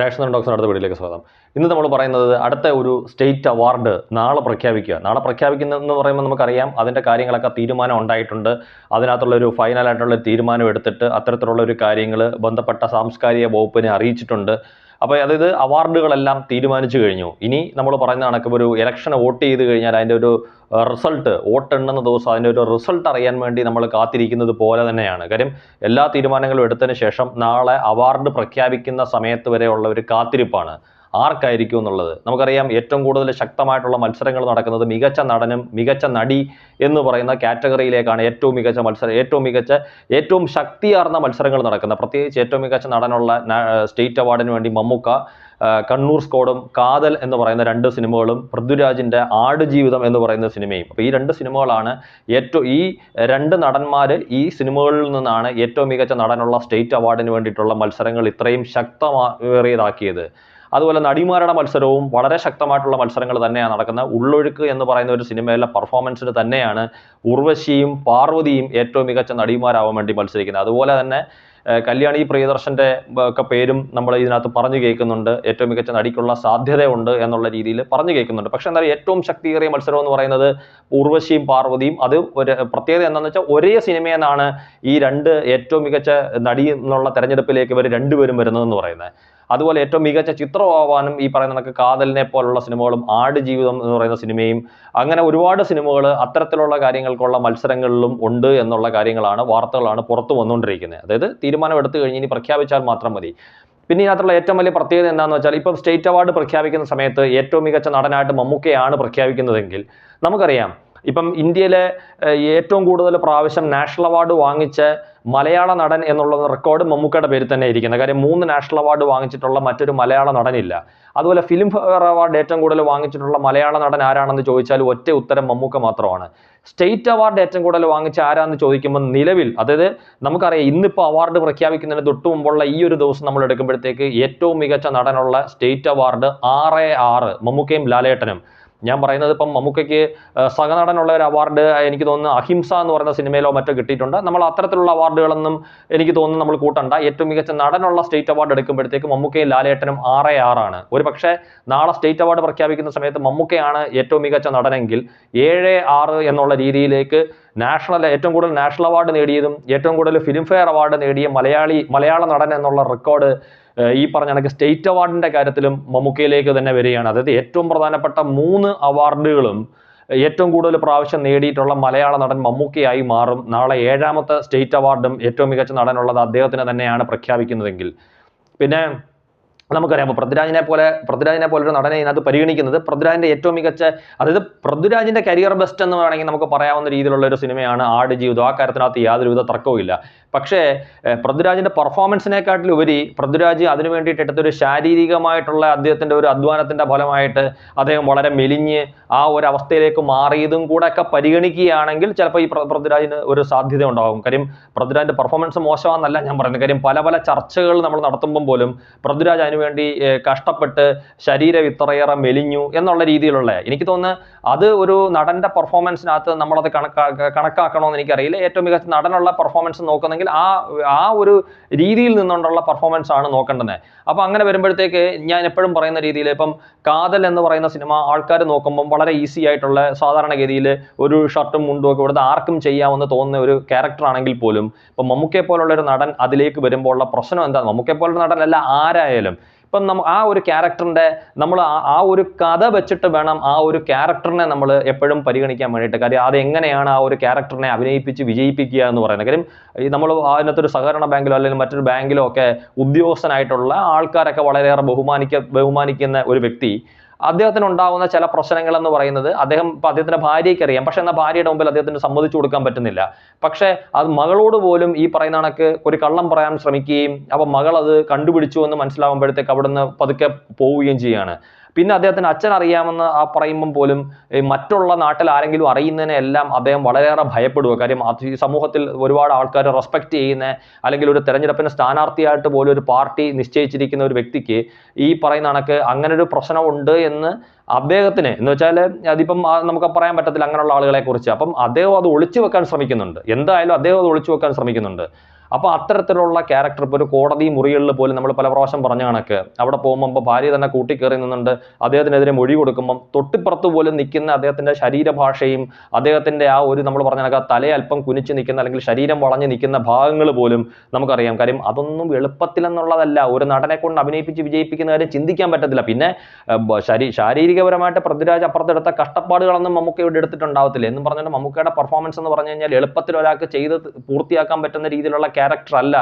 രാഷ്ട്രീയ ഡോക്ടർ അടുത്ത വീഡിയോയിലേക്ക് സ്വാഗതം. ഇന്ന് നമ്മൾ പറയുന്നത് അടുത്ത ഒരു സ്റ്റേറ്റ് അവാർഡ് നാളെ പ്രഖ്യാപിക്കുക. നാളെ പ്രഖ്യാപിക്കുന്നതെന്ന് പറയുമ്പോൾ നമുക്കറിയാം അതിന്റെ കാര്യങ്ങളൊക്കെ തീരുമാനം ഉണ്ടായിട്ടുണ്ട്. അതിനകത്തുള്ള ഒരു ഫൈനലായിട്ടുള്ള തീരുമാനം എടുത്തിട്ട് അത്തരത്തിലുള്ള ഒരു കാര്യങ്ങൾ ബന്ധപ്പെട്ട സാംസ്കാരിക വകുപ്പിനെ അറിയിച്ചിട്ടുണ്ട്. അപ്പോൾ അതായത് അവാർഡുകളെല്ലാം തീരുമാനിച്ചു കഴിഞ്ഞു. ഇനി നമ്മൾ പറയുന്ന കണക്ക് ഒരു ഇലക്ഷൻ വോട്ട് ചെയ്ത് കഴിഞ്ഞാൽ അതിന്റെ ഒരു റിസൾട്ട് വോട്ട് എണ്ണുന്ന ദിവസം അതിന്റെ ഒരു റിസൾട്ട് അറിയാൻ വേണ്ടി നമ്മൾ കാത്തിരിക്കുന്നത് പോലെ തന്നെയാണ്. കാര്യം എല്ലാ തീരുമാനങ്ങളും എടുത്തതിന് ശേഷം നാളെ അവാർഡ് പ്രഖ്യാപിക്കുന്ന സമയത്ത് വരെയുള്ള ഒരു കാത്തിരിപ്പാണ്. ആർക്കായിരിക്കും എന്നുള്ളത്. നമുക്കറിയാം ഏറ്റവും കൂടുതൽ ശക്തമായിട്ടുള്ള മത്സരങ്ങൾ നടക്കുന്നത് മികച്ച നടനും മികച്ച നടി എന്ന് പറയുന്ന കാറ്റഗറിയിലേക്കാണ് ഏറ്റവും മികച്ച മത്സരം ഏറ്റവും മികച്ച ഏറ്റവും ശക്തിയാർന്ന മത്സരങ്ങൾ നടക്കുന്നത്. പ്രത്യേകിച്ച് ഏറ്റവും മികച്ച നടനുള്ള സ്റ്റേറ്റ് അവാർഡിന് വേണ്ടി മമ്മൂക്ക കണ്ണൂർ സ്കോഡും കാതൽ എന്ന് പറയുന്ന രണ്ട് സിനിമകളും പൃഥ്വിരാജിന്റെ ആടുജീവിതം എന്ന് പറയുന്ന സിനിമയും. അപ്പോൾ ഈ രണ്ട് സിനിമകളാണ് ഏറ്റവും ഈ രണ്ട് നടന്മാർ ഈ സിനിമകളിൽ നിന്നാണ് ഏറ്റവും മികച്ച നടനുള്ള സ്റ്റേറ്റ് അവാർഡിന് വേണ്ടിയിട്ടുള്ള മത്സരങ്ങൾ ഇത്രയും ശക്തമേറിയതാക്കിയത് അതുപോലെ നടിമാരുടെ മത്സരവും വളരെ ശക്തമായിട്ടുള്ള മത്സരങ്ങൾ തന്നെയാണ് നടക്കുന്നത്. ഉള്ളൊഴുക്ക് എന്ന് പറയുന്ന ഒരു സിനിമയിലെ പെർഫോമൻസിന് തന്നെയാണ് ഉർവശിയും പാർവതിയും ഏറ്റവും മികച്ച നടിമാരാവാൻ വേണ്ടി മത്സരിക്കുന്നത്. അതുപോലെ തന്നെ കല്യാണി പ്രിയദർശന്റെ ഒക്കെ പേരും നമ്മൾ ഇതിനകത്ത് പറഞ്ഞു കേൾക്കുന്നുണ്ട്. ഏറ്റവും മികച്ച നടിക്കുള്ള സാധ്യതയുണ്ട് എന്നുള്ള രീതിയിൽ പറഞ്ഞു കേൾക്കുന്നുണ്ട്. പക്ഷെ എന്നാൽ ഏറ്റവും ശക്തിയേറിയ മത്സരം എന്ന് പറയുന്നത് ഉർവശിയും പാർവതിയും. അത് ഒരു പ്രത്യേകത എന്താണെന്ന് വെച്ചാൽ ഒരേ സിനിമയെന്നാണ് ഈ രണ്ട് ഏറ്റവും മികച്ച നടി എന്നുള്ള തെരഞ്ഞെടുപ്പിലേക്ക് ഇവർ രണ്ടുപേരും വരുന്നതെന്ന് പറയുന്നത്. അതുപോലെ ഏറ്റവും മികച്ച ചിത്രമാവാനും ഈ പറയുന്ന കണക്ക് കാതലിനെ പോലുള്ള സിനിമകളും ആട് ജീവിതം എന്ന് പറയുന്ന സിനിമയും അങ്ങനെ ഒരുപാട് സിനിമകൾ അത്തരത്തിലുള്ള കാര്യങ്ങൾക്കുള്ള മത്സരങ്ങളിലും ഉണ്ട് എന്നുള്ള കാര്യങ്ങളാണ് വാർത്തകളാണ് പുറത്തു വന്നുകൊണ്ടിരിക്കുന്നത്. അതായത് തീരുമാനം എടുത്തു കഴിഞ്ഞ് ഇനി പ്രഖ്യാപിച്ചാൽ മാത്രം മതി. പിന്നെ ഇതിനകത്തുള്ള ഏറ്റവും വലിയ പ്രത്യേകത എന്താണെന്ന് വെച്ചാൽ ഇപ്പം സ്റ്റേറ്റ് അവാർഡ് പ്രഖ്യാപിക്കുന്ന സമയത്ത് ഏറ്റവും മികച്ച നടനായിട്ട് മമ്മൂക്കയാണ് പ്രഖ്യാപിക്കുന്നതെങ്കിൽ നമുക്കറിയാം. ഇപ്പം ഇന്ത്യയിലെ ഏറ്റവും കൂടുതൽ പ്രാവശ്യം നാഷണൽ അവാർഡ് വാങ്ങിച്ച മലയാള നടൻ എന്നുള്ള റെക്കോർഡ് മമ്മൂക്കയുടെ പേരിൽ തന്നെ ഇരിക്കുന്നത്. കാര്യം മൂന്ന് നാഷണൽ അവാർഡ് വാങ്ങിച്ചിട്ടുള്ള മറ്റൊരു മലയാള നടനില്ല. അതുപോലെ ഫിലിം ഫെയർ അവാർഡ് ഏറ്റവും കൂടുതൽ വാങ്ങിച്ചിട്ടുള്ള മലയാള നടൻ ആരാണെന്ന് ചോദിച്ചാൽ ഒറ്റ ഉത്തരം മമ്മൂക്ക മാത്രമാണ്. സ്റ്റേറ്റ് അവാർഡ് ഏറ്റവും കൂടുതൽ വാങ്ങിച്ച ആരാന്ന് ചോദിക്കുമ്പോൾ നിലവിൽ അതായത് നമുക്കറിയാം ഇന്നിപ്പോൾ അവാർഡ് പ്രഖ്യാപിക്കുന്നതിന് തൊട്ട് മുമ്പുള്ള ഈ ഒരു ദിവസം നമ്മൾ എടുക്കുമ്പോഴത്തേക്ക് ഏറ്റവും മികച്ച നടനുള്ള സ്റ്റേറ്റ് അവാർഡ് ആറ് ആറ് മമ്മൂക്കയും ലാലേട്ടനും. ഞാൻ പറയുന്നത് ഇപ്പം മമ്മൂക്കയ്ക്ക് സഹനടനുള്ള ഒരു അവാർഡ് എനിക്ക് തോന്നുന്നു അഹിംസ എന്ന് പറയുന്ന സിനിമയിലോ മറ്റോ കിട്ടിയിട്ടുണ്ട്. നമ്മൾ അത്തരത്തിലുള്ള അവാർഡുകളൊന്നും എനിക്ക് തോന്നുന്നു നമ്മൾ കൂട്ടണ്ട. ഏറ്റവും മികച്ച നടനുള്ള സ്റ്റേറ്റ് അവാർഡ് എടുക്കുമ്പോഴത്തേക്ക് മമ്മൂക്കയും ലാലേട്ടനും ആറ് ആറാണ് ഒരു പക്ഷേ നാളെ സ്റ്റേറ്റ് അവാർഡ് പ്രഖ്യാപിക്കുന്ന സമയത്ത് മമ്മൂക്കയാണ് ഏറ്റവും മികച്ച നടനെങ്കിൽ ഏഴ് ആറ് എന്നുള്ള രീതിയിലേക്ക് നാഷണൽ ഏറ്റവും കൂടുതൽ നാഷണൽ അവാർഡ് നേടിയതും ഏറ്റവും കൂടുതൽ ഫിലിം ഫെയർ അവാർഡ് നേടിയ മലയാളി മലയാള നടൻ എന്നുള്ള റെക്കോർഡ് ഈ പറഞ്ഞ കണക്ക് സ്റ്റേറ്റ് അവാർഡിന്റെ കാര്യത്തിലും മമ്മൂക്കയിലേക്ക് തന്നെ വരികയാണ്. അതായത് ഏറ്റവും പ്രധാനപ്പെട്ട മൂന്ന് അവാർഡുകളും ഏറ്റവും കൂടുതൽ പ്രാവശ്യം നേടിയിട്ടുള്ള മലയാള നടൻ മമ്മൂക്കയായി മാറും. നാളെ ഏഴാമത്തെ സ്റ്റേറ്റ് അവാർഡും ഏറ്റവും മികച്ച നടനുള്ളത് അദ്ദേഹത്തിന് തന്നെയാണ് പ്രഖ്യാപിക്കുന്നതെങ്കിൽ. പിന്നെ നമുക്കറിയാം. പൃഥ്വിരാജിനെ പോലെ പൃഥ്വിരാജിനെ പോലെ ഒരു നടനെ ഇതിനകത്ത് പരിഗണിക്കുന്നത് പൃഥ്വിരാജിന്റെ ഏറ്റവും മികച്ച അതായത് പൃഥ്വിരാജിന്റെ കരിയർ ബെസ്റ്റ് എന്ന് വേണമെങ്കിൽ നമുക്ക് പറയാവുന്ന രീതിയിലുള്ള ഒരു സിനിമയാണ് ആട് ജീവിതം. ആ കാര്യത്തിനകത്ത് യാതൊരുവിധ തർക്കവുമില്ല പക്ഷേ ഏഹ്, പൃഥ്വിരാജിന്റെ പെർഫോമൻസിനെക്കാട്ടിലുപരി പൃഥ്വിരാജ് അതിനു വേണ്ടിയിട്ട് എടുത്തൊരു ശാരീരികമായിട്ടുള്ള അദ്ദേഹത്തിന്റെ ഒരു അധ്വാനത്തിന്റെ ഫലമായിട്ട് അദ്ദേഹം വളരെ മെലിഞ്ഞ് ആ ഒരു അവസ്ഥയിലേക്ക് മാറിയതും കൂടെ ഒക്കെ പരിഗണിക്കുകയാണെങ്കിൽ ചിലപ്പോൾ ഈ പൃഥ്വിരാജിന് ഒരു സാധ്യത ഉണ്ടാകും. കാര്യം പൃഥ്വിരാജിന്റെ പെർഫോമൻസ് മോശമാണെന്നല്ല ഞാൻ പറയുന്നത്. കാര്യം പല പല ചർച്ചകൾ നമ്മൾ നടത്തുമ്പോൾ പോലും പൃഥ്വിരാജ് ഏഹ്, കഷ്ടപ്പെട്ട് ശരീരം ഇത്രയേറെ മെലിഞ്ഞു എന്നുള്ള രീതിയിലുള്ള എനിക്ക് തോന്നുന്നു അത് ഒരു നടന്റെ പെർഫോമൻസിനകത്ത് നമ്മളത് കണക്കാ കണക്കാക്കണമെന്ന് എനിക്കറിയില്ല. ഏറ്റവും മികച്ച നടനുള്ള പെർഫോമൻസ് നോക്കുന്നെങ്കിൽ ആ ആ ഒരു രീതിയിൽ നിന്നുകൊണ്ടുള്ള പെർഫോമൻസ് ആണ് നോക്കേണ്ടത്. അപ്പോൾ അങ്ങനെ വരുമ്പോഴത്തേക്ക് ഞാൻ എപ്പോഴും പറയുന്ന രീതിയിൽ ഇപ്പം കാതൽ എന്ന് പറയുന്ന സിനിമ ആൾക്കാർ നോക്കുമ്പം വളരെ ഈസി ആയിട്ടുള്ള സാധാരണഗതിയിൽ ഒരു ഷർട്ടും മുണ്ടും ഒക്കെ ഇവിടുത്തെ ആർക്കും ചെയ്യാമെന്ന് തോന്നുന്ന ഒരു ക്യാരക്ടർ ആണെങ്കിൽ പോലും ഇപ്പം മമ്മൂക്കയെ പോലുള്ള ഒരു നടൻ അതിലേക്ക് വരുമ്പോൾ ഉള്ള പ്രശ്നം എന്താ മമ്മൂക്കയെ പോലുള്ള നടൻ അല്ല ആരായാലും ഇപ്പം നമ്മ ആ ഒരു ക്യാരക്ടറിന്റെ നമ്മൾ ആ- ഒരു കഥ വെച്ചിട്ട് വേണം ആ ഒരു ക്യാരക്ടറിനെ നമ്മൾ എപ്പോഴും പരിഗണിക്കാൻ വേണ്ടിയിട്ട്. കാര്യം അത് എങ്ങനെയാണ് ആ ഒരു ക്യാരക്ടറിനെ അഭിനയിപ്പിച്ച് വിജയിപ്പിക്കുക എന്ന് പറയുന്നത്. കാര്യം ഈ നമ്മൾ അതിനകത്തൊരു സഹകരണ ബാങ്കിലോ അല്ലെങ്കിൽ മറ്റൊരു ബാങ്കിലോ ഒക്കെ ഉദ്യോഗസ്ഥനായിട്ടുള്ള ആൾക്കാരൊക്കെ വളരെയേറെ ബഹുമാനിക്ക ബഹുമാനിക്കുന്ന ഒരു വ്യക്തി അദ്ദേഹത്തിന് ഉണ്ടാവുന്ന ചില പ്രശ്നങ്ങൾ എന്ന് പറയുന്നത് അദ്ദേഹം അദ്ദേഹത്തിന്റെ ഭാര്യയ്ക്ക് അറിയാം. പക്ഷെ എന്നാൽ ഭാര്യയുടെ മുമ്പിൽ അദ്ദേഹത്തിന് സമ്മതിച്ചു കൊടുക്കാൻ പറ്റുന്നില്ല. പക്ഷേ അത് മകളോട് പോലും ഈ പറയുന്ന കണക്ക് ഒരു കള്ളം പറയാൻ ശ്രമിക്കുകയും അപ്പൊ മകൾ അത് കണ്ടുപിടിച്ചു എന്ന് മനസ്സിലാവുമ്പോഴത്തേക്ക് അവിടുന്ന് പതുക്കെ പോവുകയും ചെയ്യാണ് പിന്നെ അദ്ദേഹത്തിന് അച്ഛൻ അറിയാമെന്ന് ആ പറയുമ്പം പോലും മറ്റുള്ള നാട്ടിൽ ആരെങ്കിലും അറിയുന്നതിനെ എല്ലാം അദ്ദേഹം വളരെയേറെ ഭയപ്പെടുക കാര്യം ഈ സമൂഹത്തിൽ ഒരുപാട് ആൾക്കാർ റെസ്പെക്ട് ചെയ്യുന്ന അല്ലെങ്കിൽ ഒരു തെരഞ്ഞെടുപ്പിന് സ്ഥാനാർത്ഥിയായിട്ട് പോലും ഒരു പാർട്ടി നിശ്ചയിച്ചിരിക്കുന്ന ഒരു വ്യക്തിക്ക് ഈ പറയുന്ന കണക്ക് അങ്ങനെ ഒരു പ്രശ്നമുണ്ട് എന്ന് അദ്ദേഹത്തിന് എന്ന് വെച്ചാൽ അതിപ്പം നമുക്ക് പറയാൻ പറ്റത്തില്ല അങ്ങനെയുള്ള ആളുകളെ കുറിച്ച്. അപ്പം അദ്ദേഹം അത് ഒളിച്ചു വെക്കാൻ ശ്രമിക്കുന്നുണ്ട്. എന്തായാലും അദ്ദേഹം അത് ഒളിച്ചു വെക്കാൻ ശ്രമിക്കുന്നുണ്ട്. അപ്പോൾ അത്തരത്തിലുള്ള ക്യാരക്ടർ ഇപ്പോൾ ഒരു കോടതി മുറികളിൽ പോലും നമ്മൾ പല പ്രാവശ്യം പറഞ്ഞ കണക്ക്. അവിടെ പോകുമ്പോൾ ഇപ്പോൾ ഭാര്യ തന്നെ കൂട്ടിക്കയറി നിന്നുണ്ട് അദ്ദേഹത്തിനെതിരെ മൊഴി കൊടുക്കുമ്പം തൊട്ടിപ്പുറത്ത് പോലും നിൽക്കുന്ന അദ്ദേഹത്തിന്റെ ശരീരഭാഷയും അദ്ദേഹത്തിന്റെ ആ ഒരു നമ്മൾ പറഞ്ഞ കണക്ക് തല അല്പം കുനിച്ച് നിൽക്കുന്ന അല്ലെങ്കിൽ ശരീരം വളഞ്ഞ് നിൽക്കുന്ന ഭാഗങ്ങൾ പോലും നമുക്കറിയാം. കാര്യം അതൊന്നും എളുപ്പത്തിലെന്നുള്ളതല്ല. ഒരു നടനെ കൊണ്ട് അഭിനയിപ്പിച്ച് വിജയിപ്പിക്കുന്ന കാര്യം ചിന്തിക്കാൻ പറ്റത്തില്ല. പിന്നെ ശരീ ശാരീരികപരമായിട്ട് പൃഥ്വിരാജ് അപ്പുറത്തെടുത്ത കഷ്ടപ്പാടുകളൊന്നും മമ്മൂക്ക ഇവിടെ എടുത്തിട്ടുണ്ടാവത്തില്ല. എന്നും പറഞ്ഞാൽ മമ്മൂക്കയുടെ പെർഫോമൻസ് എന്ന് പറഞ്ഞു കഴിഞ്ഞാൽ എളുപ്പത്തിൽ ഒരാൾക്ക് ചെയ്ത് പൂർത്തിയാക്കാൻ പറ്റുന്ന രീതിയിലുള്ള ക്യാരക്ടർ അല്ല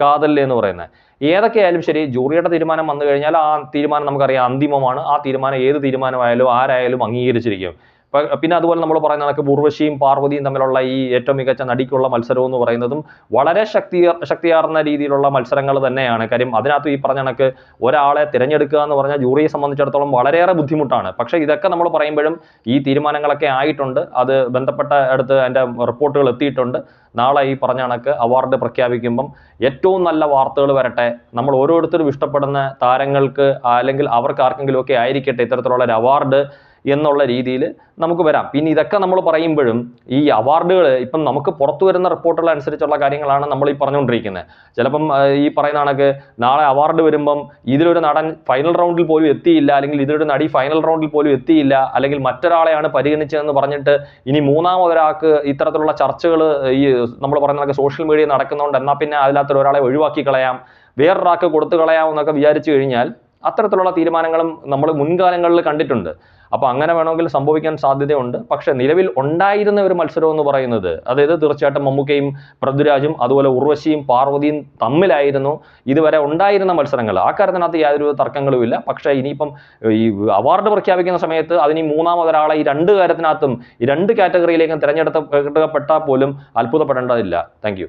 കാതൽ എന്ന് പറയുന്നത്. ഏതൊക്കെയായാലും ശരി ജൂറിയുടെ തീരുമാനം വന്നു കഴിഞ്ഞാൽ ആ തീരുമാനം നമുക്കറിയാം അന്തിമമാണ്. ആ തീരുമാനം ഏത് തീരുമാനമായാലും ആരായാലും അംഗീകരിച്ചിരിക്കും. പിന്നെ അതുപോലെ നമ്മൾ പറയുന്ന കണക്ക് ഉർവശിയും പാർവതിയും തമ്മിലുള്ള ഈ ഏറ്റവും മികച്ച നടിക്കുള്ള മത്സരം എന്ന് പറയുന്നതും വളരെ ശക്തി ശക്തിയാർന്ന രീതിയിലുള്ള മത്സരങ്ങൾ തന്നെയാണ്. കാര്യം അതിനകത്ത് ഈ പറഞ്ഞ കണക്ക് ഒരാളെ തിരഞ്ഞെടുക്കുക എന്ന് പറഞ്ഞാൽ ജൂറിയെ സംബന്ധിച്ചിടത്തോളം വളരെയേറെ ബുദ്ധിമുട്ടാണ്. പക്ഷേ ഇതൊക്കെ നമ്മൾ പറയുമ്പോഴും ഈ തീരുമാനങ്ങളൊക്കെ ആയിട്ടുണ്ട്. അത് ബന്ധപ്പെട്ട അടുത്ത് അതിന്റെ റിപ്പോർട്ടുകൾ എത്തിയിട്ടുണ്ട്. നാളെ ഈ പറഞ്ഞ കണക്ക് അവാർഡ് പ്രഖ്യാപിക്കുമ്പം ഏറ്റവും നല്ല വാർത്തകൾ വരട്ടെ. നമ്മൾ ഓരോരുത്തരും ഇഷ്ടപ്പെടുന്ന താരങ്ങൾക്ക് അല്ലെങ്കിൽ അവർക്ക് ആർക്കെങ്കിലും ഒക്കെ ആയിരിക്കട്ടെ ഇത്തരത്തിലുള്ള ഒരു അവാർഡ് എന്നുള്ള രീതിയിൽ നമുക്ക് വരാം. പിന്നെ ഇതൊക്കെ നമ്മൾ പറയുമ്പോഴും ഈ അവാർഡുകൾ ഇപ്പം നമുക്ക് പുറത്തു വരുന്ന റിപ്പോർട്ടുകൾ അനുസരിച്ചുള്ള കാര്യങ്ങളാണ് നമ്മൾ ഈ പറഞ്ഞുകൊണ്ടിരിക്കുന്നത്. ചിലപ്പം ഈ പറയുന്ന കണക്ക് നാളെ അവാർഡ് വരുമ്പം ഇതിലൊരു നടൻ ഫൈനൽ റൗണ്ടിൽ പോലും എത്തിയില്ല അല്ലെങ്കിൽ ഇതിലൊരു നടി ഫൈനൽ റൗണ്ടിൽ പോലും എത്തിയില്ല അല്ലെങ്കിൽ മറ്റൊരാളെയാണ് പരിഗണിച്ചതെന്ന് പറഞ്ഞിട്ട് ഇനി മൂന്നാമതൊരാൾക്ക് ഇത്തരത്തിലുള്ള ചർച്ചകൾ ഈ നമ്മൾ പറയുന്ന സോഷ്യൽ മീഡിയ നടക്കുന്നതുകൊണ്ട് എന്നാൽ പിന്നെ അതിനകത്ത് ഒരാളെ ഒഴിവാക്കി കളയാം. വേറൊരാൾക്ക് കൊടുത്തു കളയാം എന്നൊക്കെ വിചാരിച്ചു കഴിഞ്ഞാൽ അത്തരത്തിലുള്ള തീരുമാനങ്ങളും നമ്മൾ മുൻകാലങ്ങളിൽ കണ്ടിട്ടുണ്ട്. അപ്പോൾ അങ്ങനെ വേണമെങ്കിൽ സംഭവിക്കാൻ സാധ്യതയുണ്ട്. പക്ഷേ നിലവിൽ ഉണ്ടായിരുന്ന ഒരു മത്സരം എന്ന് പറയുന്നത് അതായത് തീർച്ചയായിട്ടും മമ്മൂക്കയും പൃഥ്വിരാജും അതുപോലെ ഉർവശിയും പാർവതിയും തമ്മിലായിരുന്നു ഇതുവരെ ഉണ്ടായിരുന്ന മത്സരങ്ങൾ. ആ കാര്യത്തിനകത്ത് യാതൊരു തർക്കങ്ങളുമില്ല പക്ഷേ ഇനിയിപ്പം ഈ അവാർഡ് പ്രഖ്യാപിക്കുന്ന സമയത്ത് അതിനി മൂന്നാമതൊരാളെ ഈ രണ്ട് കാര്യത്തിനകത്തും ഈ രണ്ട് കാറ്റഗറിയിലേക്കും തിരഞ്ഞെടുക്കപ്പെട്ട പോലും അത്ഭുതപ്പെടേണ്ടതില്ല. താങ്ക്